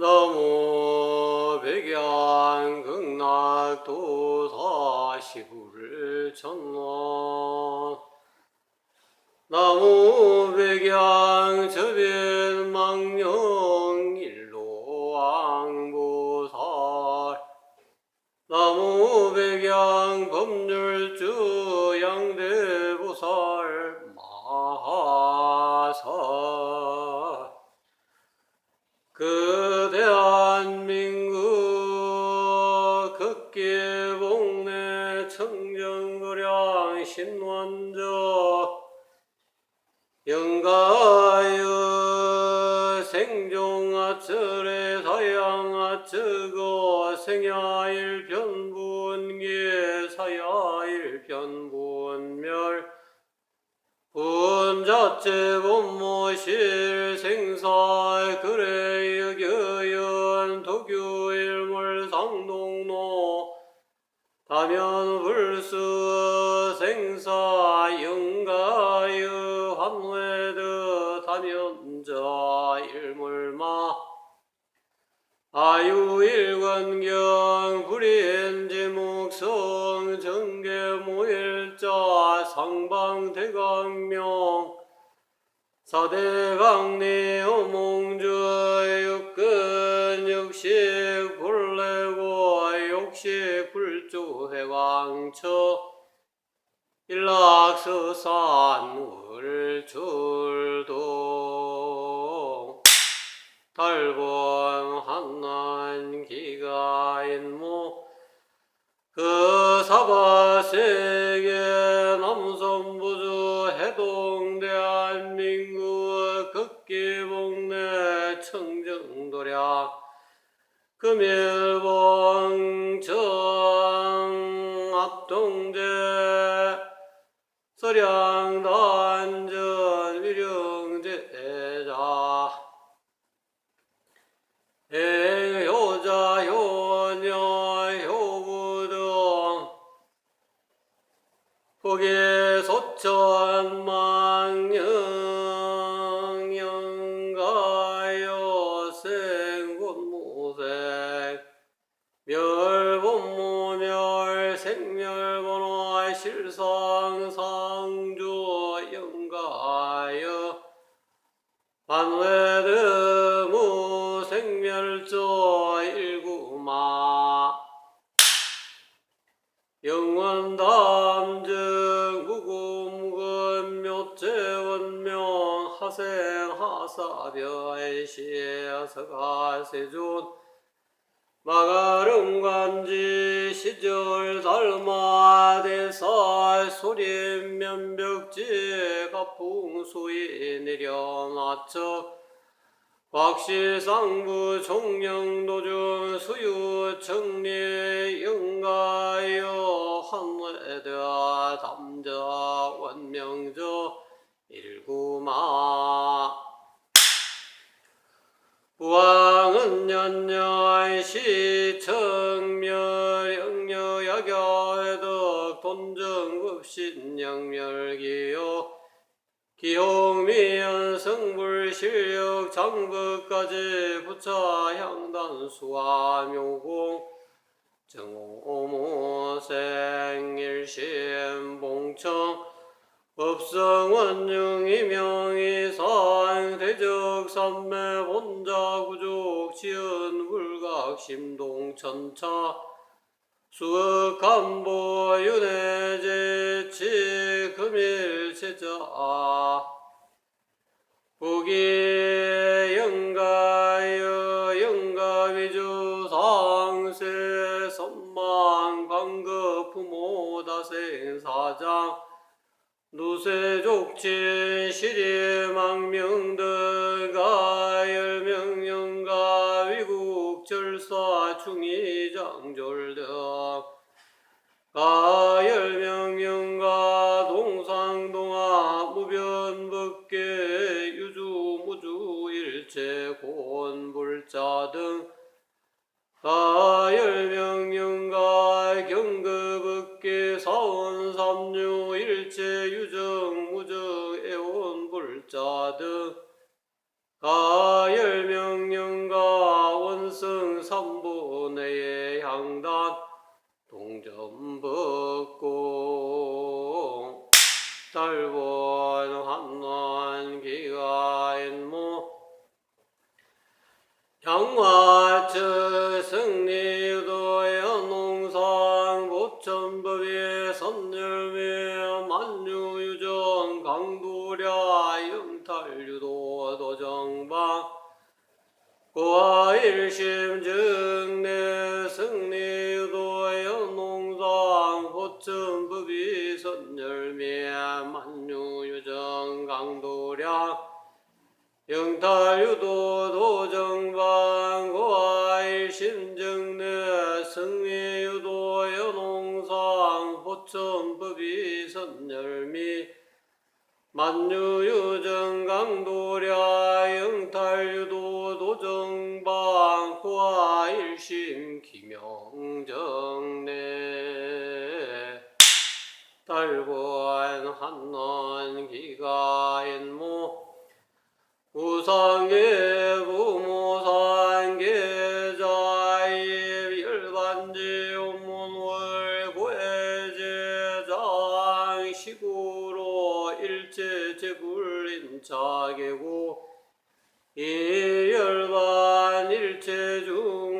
너무 백양 극락도 사 시부를 전원 나무 백양 저변 망 신원저 영가여 생종아철의 사양아처거 생야일 변분계 사야일 변분멸 분자체 본모실 생사 그래 여겨연 도교일물 상동로 다면 불수 아유일관경 불인지목성 정계모일자 상방대강명 사대강리 어몽주 육근 육식 굴레고 육식 불주 해광처 일락서산 울줄동 달본 한난 기가인모 그 사바세계 남선부주 해동 대한민국 극기봉내 청정도량 금일봉 정 합동제 서량단 영원 담증 무구무근 묘체원명 하생하사별시서가세존. 마가름관지 시절 달마대살 소림 면벽지 가풍수이 내려놨죠 곽시상부 종령도중 수유 청리 영가여 한외대 담자 원명저 일구마. 부왕은 연년 시청멸 영여야결덕 돈정급신 영멸기요. 기홍미연 성불 실력 장부까지 부차 향단 수화 묘공. 정오모 생일심 봉청. 법성원중 이명이상 대적 삼매 본자 구족 지은 불각 심동 천차. 수억 간보 윤회제 치 금일 제자 북이 영가여 영가 위주 상세 선망 방급 부모 다생 사장. 누세족지 시리망명들가 열명영가 위국 절사 중이장졸등 가열명영 가열명영가 경급업계 사원 삼류 일체 유정 무정 애원 불자 등. 가 영탈유도 도정방 고아 일심 증내 승리유도 연농상 호천법이 선열미 만유유정 강도랴 영탈유도 도정방 호화 일심 우상의 부모산 계자입 열반지 온문월 고해제장 시구로 일체 제불인 자계고 이 열반 일체 중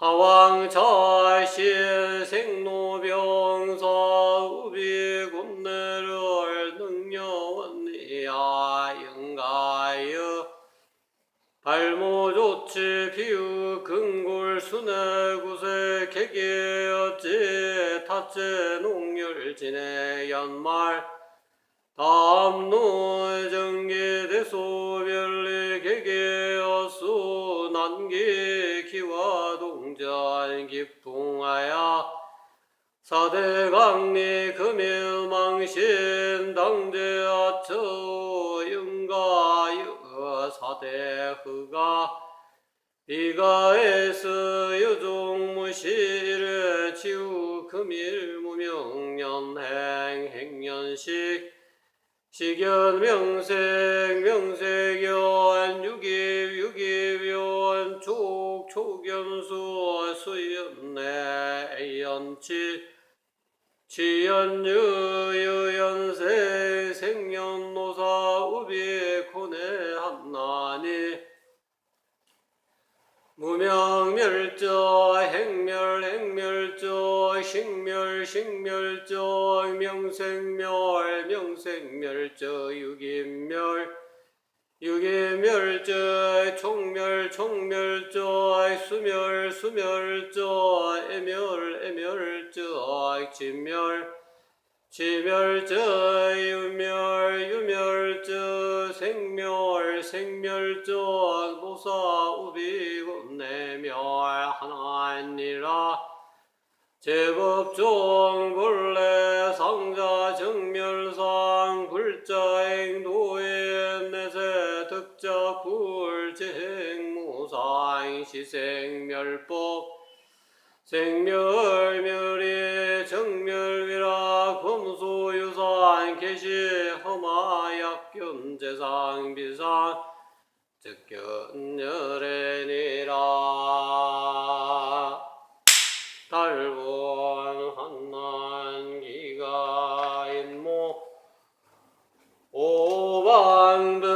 하왕자신 생로병사 우비군내를 능여원이야 영가여 발모조치 비유 근골 순회구세 개개어지 타체 농열진의 연말 담노 정계대소별리 개개어수 난기 기풍하야 사대강리 금일망신 당제아처 영가여 사대흐가 비가에서 여종무실을 지우 금일무명년행 행년식 유깁 유깁연 촉 촉연수 수연내 애연치 치연유 유연세 생년노사 우비 고뇌 한나니 무명멸저 행멸 행멸저 식멸 식멸저 명생멸 명생멸저 유기멸 유기멸저 총멸 총멸저 수멸 수멸저 애멸 애멸저 진멸 지멸저 유멸 유멸저 생멸 생멸저 노사 우비고 내멸 하나니라. 제법종 본래 상자 정멸상 불자행 도인 득자 불재행 무상 시생멸법 생멸멸이 정멸위라 검소유산 계시 험하약견 재상 비상 즉견열애니라. 달본 한난기가 인모 오방들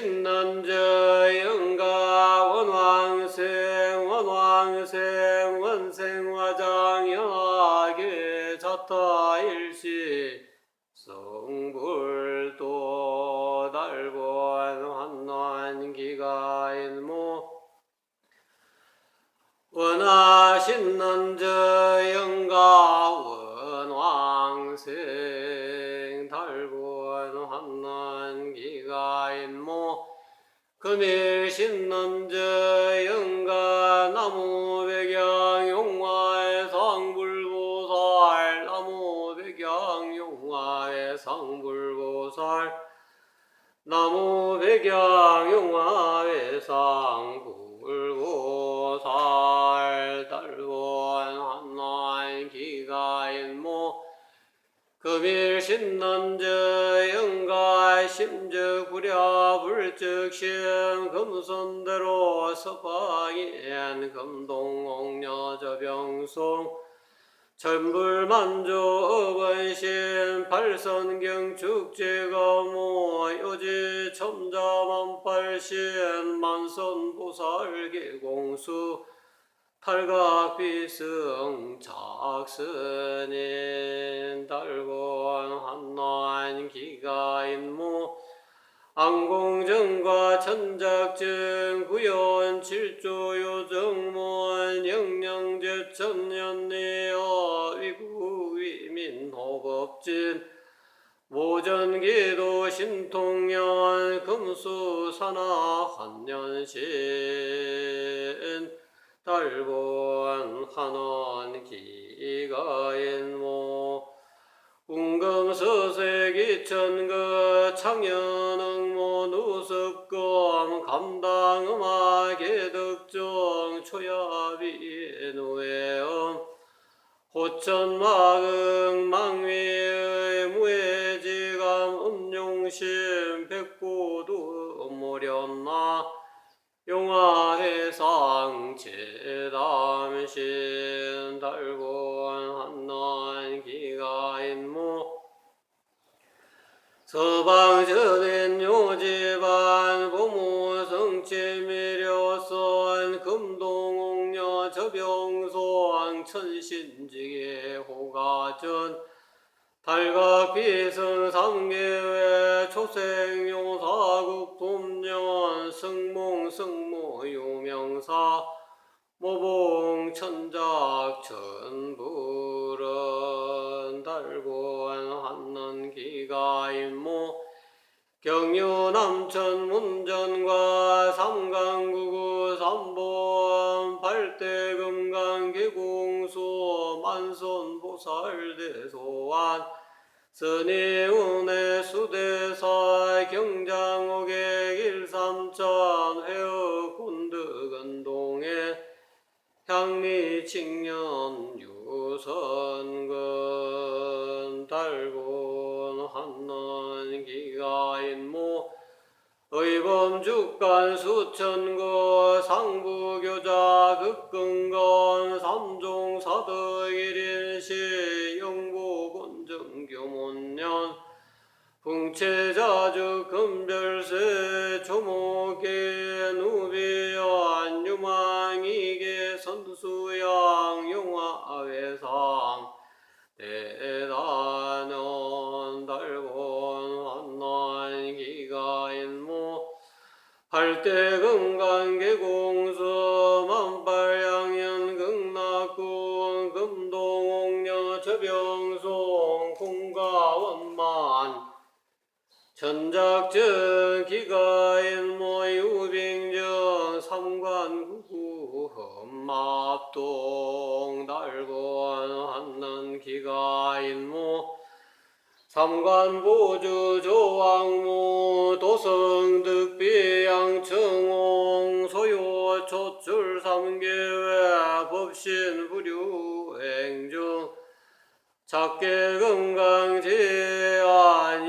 신난저 나무 배경 용화의 상불보살 달원 한날 기가인모. 금일 신난저 영가 심저 구려 불즉심 금선대로 서방인 금동옥녀 저병송 천불만조 어번신 발선경 축제가모 요지 첨자만팔신 만선보살 계공수 탈각비승 작스님 달곤 한난 기가인무 안공정과 천작증 구연 칠조요정문 영영제 천년내어 위구위민호법진 모전기도 신통년 금수산하 한년신 달본 한원 기가인모 운금서색 이천그 창현응모 누습검 감당음악의 득정 초야비 누에엄 호천마극 망위의 무해지감 음용심 백보도 모련나 용화해상 제담신 달곤 서방저된 요지반 고무성체 미려선 금동옥녀 저병소왕 천신직의 호가전 달각비성 삼계회 초생용사국 dom년 승몽 승모 유명사 모봉 천작 천불 경유 남천 문전과 삼강구구 삼본 발대금강 계공수 만선보살 대소환 선의운의 수대사 경장옥의 일삼천 회어 군득은동에 향리 칭년 유선 의범죽간 수천거 상부교자 극근건 삼종 사덕 일인시 영부곤정교문년 풍채자주 금별세 조목계 누비연 유망이계 선수양 용화외상 대단 팔대금강계공수 만발양연 극락군 금동옥녀 저병송 공가원만. 천작증 기가인 모 유빙정 삼관구구 험합동 달곤 한난 삼관보주 조왕무 도성득비양 청홍 소요 초출 삼계회 법신 부류 행중 작게 건강제안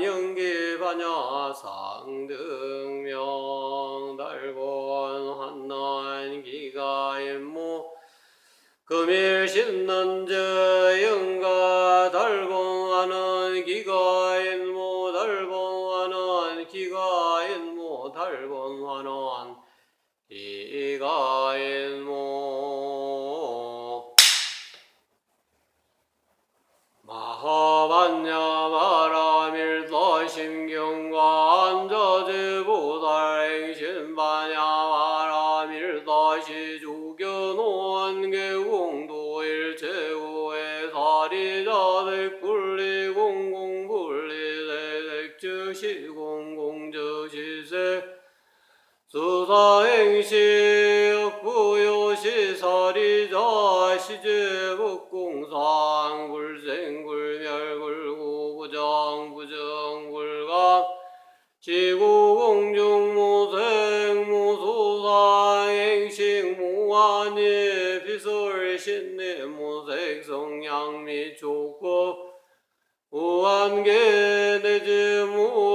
연기 반야 상등명 달곤 환난 기가임모 금일 신는 저 수사행시 부요시 사리자 시제복 비설신내무색성양미조급 우한계 내지 무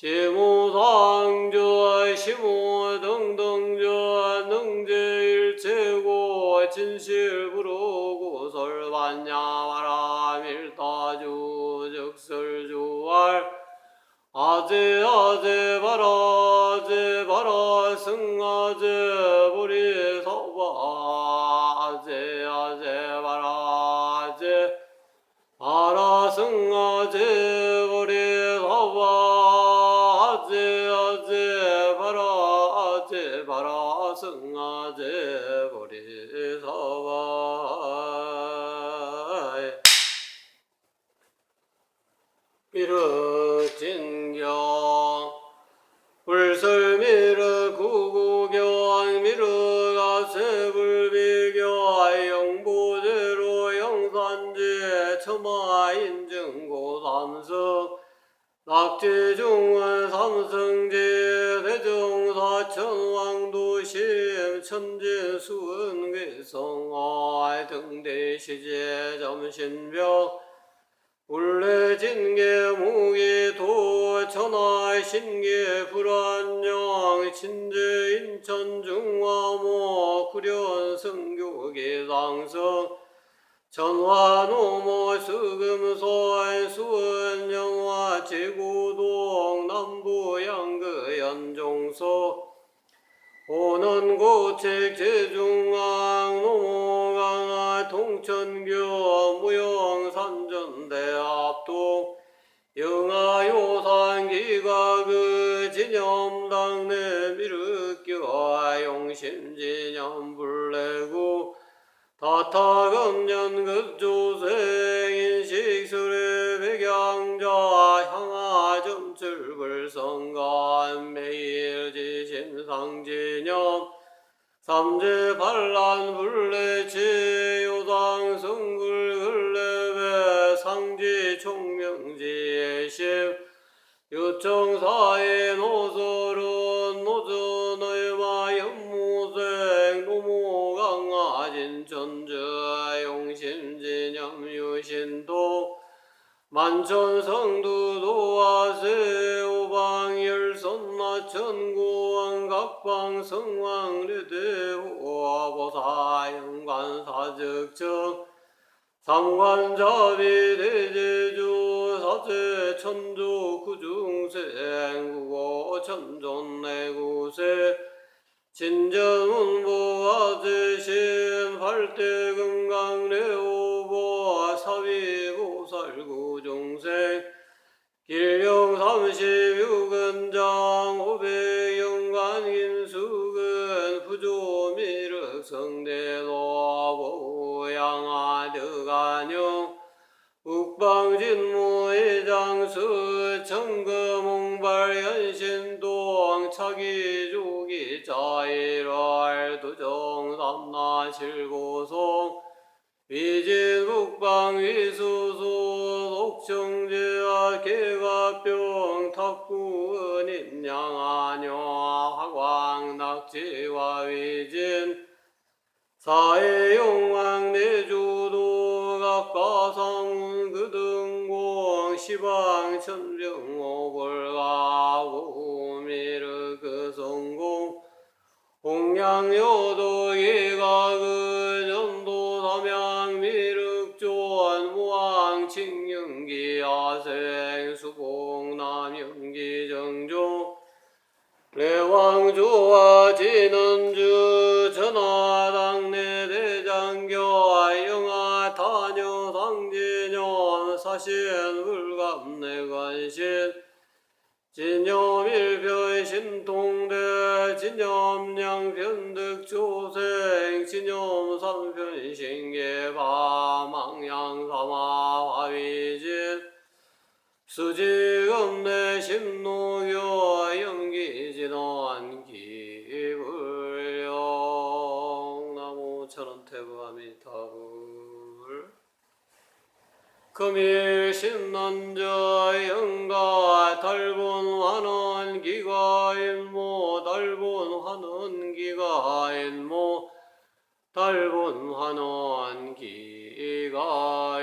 지무상주 시무 등등주 능제일체고 진실부르고 설반야바라밀타주 적설주알 아제 아제 바라 아제 바라 승아제 미륵진경 불설미륵 구구경 미륵아세불비경 영보제로 영산제 첨화인증고 삼성 낙제중원 삼성제 대종사천왕도심 천진수은 괴성아 등대시제 점신병 울레진계 무기 도 천하 신계 불안영 친제 인천 중화모 구련 성교계 상성 전화노모 수금소안 수원 영화 제고동 남부 양그 연종소 오는 고책 제중앙 노모강화 동천교 무용산 전대합동 영하요 산기가 그 진염당 내 미륵교 용심진염 불내고 다타금년 급조생 인식술의 백양자 향하 점출불성간 매일지심상진염 삼재반란 불례치 요 만천성두 도화세 오방열선 나 천고왕 각방 성왕 르대호보사 영관사적정 삼관자비 대제주 사제 천주 구중생 국어 천존 내구세 진전문보아제신 팔대 금강내오보 사비보살구중생 길령 삼십육은장 오백영간 인수근 부조미륵 성대도 보양아드간영 uk방진무의장수 청금홍발현신동 차기조기 자일월 두정삼나실고송 위진국방 위수수 독청제와 개가병 탁구은 인양아녀 화광 낙지와 위진 사해용왕 내주도 각가상 그등공 시방 천병오골가 우미르 그 성공 홍양여도 예 야생 수봉 남영기 정종 레왕조와 진원주 전하당내 대장교 영하 타녀 상진yon 사신 불감 내 관신 진념일별 신통대 진념량 편득 조생 진념 삼편 신계바 망양 사마 화위진 수지검내 심노교 영기진원 기불령 나무 천원태부아미타불 금일 신난자 영가 달본 환원 기가인모 달본 환원 기가인모 달본 환원 기가